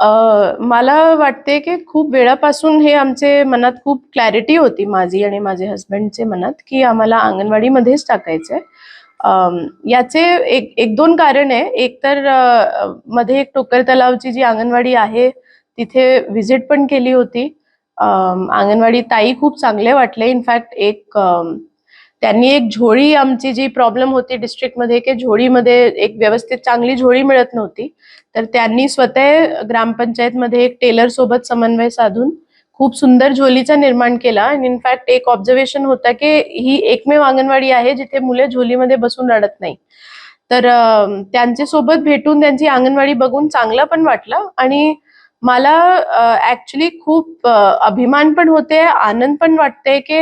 मला वाटते की खूप वेळापासून हे आमचे मनात खूप क्लॅरिटी होती माझी आणि माझे हस्बंडचे मनात की आम्हाला अंगणवाडीमध्येच टाकायचं आहे याचे एक एक दोन कारण आहे. एक तर मध्ये एक टोकर तलावची जी अंगणवाडी आहे तिथे व्हिजिट पण केली होती. अंगणवाडी ताई खूप चांगले वाटले. इनफॅक्ट एक त्यांनी एक झोळी आमची जी प्रॉब्लेम होती डिस्ट्रिक्टमध्ये की झोळीमध्ये एक व्यवस्थित चांगली झोळी मिळत नव्हती. तर त्यांनी स्वतः ग्रामपंचायतमध्ये एक टेलर सोबत समन्वय साधून खूप सुंदर झोलीचा निर्माण केला. आणि इनफॅक्ट एक ऑब्झर्वेशन होता की ही एकमेव अंगणवाडी आहे जिथे मुले झोलीमध्ये बसून रडत नाही. तर त्यांच्यासोबत सोबत भेटून त्यांची अंगणवाडी बघून चांगलं पण वाटलं. आणि मला ऍक्च्युली खूप अभिमान पण होते आनंद पण वाटते की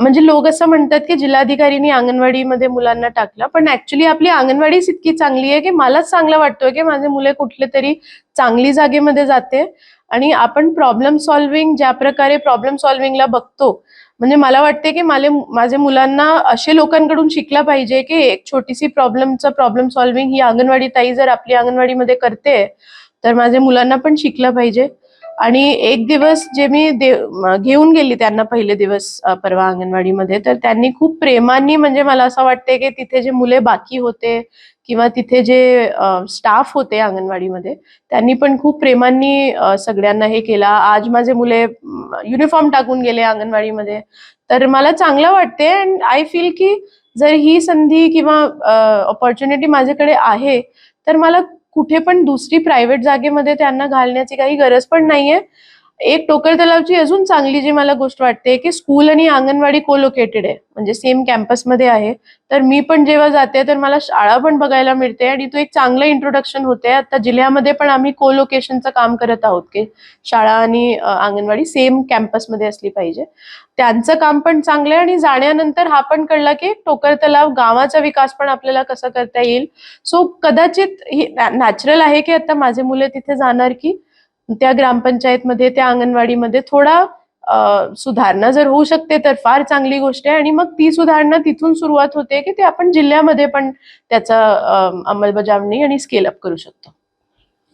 म्हणजे लोक असं म्हणतात की जिल्हाधिकारीनी अंगणवाडीमध्ये मुलांना टाकलं पण ऍक्च्युली आपली अंगणवाडीच इतकी चांगली आहे की मलाच चांगलं वाटतोय की माझे मुले कुठले तरी चांगली जागेमध्ये जाते. आणि आपण प्रॉब्लेम सॉल्व्हिंग ज्या प्रकारे प्रॉब्लेम सॉल्व्हिंगला बघतो म्हणजे मला वाटते की मला माझ्या मुलांना असे लोकांकडून शिकला पाहिजे की एक छोटीशी प्रॉब्लेमचं प्रॉब्लेम सॉल्व्हिंग ही अंगणवाडी ताई जर आपली अंगणवाडीमध्ये करते तर माझ्या मुलांना पण शिकलं पाहिजे. आणि एक दिवस जे मी देव घेऊन गेली त्यांना पहिले दिवस परवा अंगणवाडीमध्ये तर त्यांनी खूप प्रेमाने म्हणजे मला असं वाटते की तिथे जे मुले बाकी होते किंवा तिथे जे स्टाफ होते अंगणवाडीमध्ये त्यांनी पण खूप प्रेमांनी सगळ्यांना हे केला. आज माझे मुले युनिफॉर्म टाकून गेले अंगणवाडीमध्ये. तर मला चांगलं वाटते अँड आय फील की जर ही संधी किंवा ऑपॉर्च्युनिटी माझ्याकडे आहे तर मला कुठे पण दुसरी प्रायव्हेट जागेमध्ये त्यांना घालण्याची काही गरज पण नाहीये. एक टोकर तलावची अजून चांगली जी मला गोष्ट वाटते की स्कूल आणि अंगणवाडी कोलोकेटेड आहे. म्हणजे सेम कॅम्पसमध्ये आहे. तर मी पण जेव्हा जाते तर मला शाळा पण बघायला मिळते आणि तो एक चांगलं इंट्रोडक्शन होते आता जिल्ह्यामध्ये पण आम्ही कोलोकेशनचं काम करत आहोत की शाळा आणि अंगणवाडी सेम कॅम्पसमध्ये असली पाहिजे. त्यांचं काम पण चांगलं आहे आणि जाण्यानंतर हा पण कळला की टोकर तलाव गावाचा विकास पण आपल्याला कसा करता येईल. सो कदाचित नॅचरल आहे की आता माझे मुलं तिथे जाणार की त्या ग्रामपंचायतमध्ये त्या अंगणवाडीमध्ये थोडा सुधारणा जर होऊ शकते तर फार चांगली गोष्ट आहे. आणि मग ती सुधारणा तिथून सुरुवात होते की ते आपण जिल्ह्यामध्ये पण त्याचा अंमलबजावणी आणि स्केल अप करू शकतो.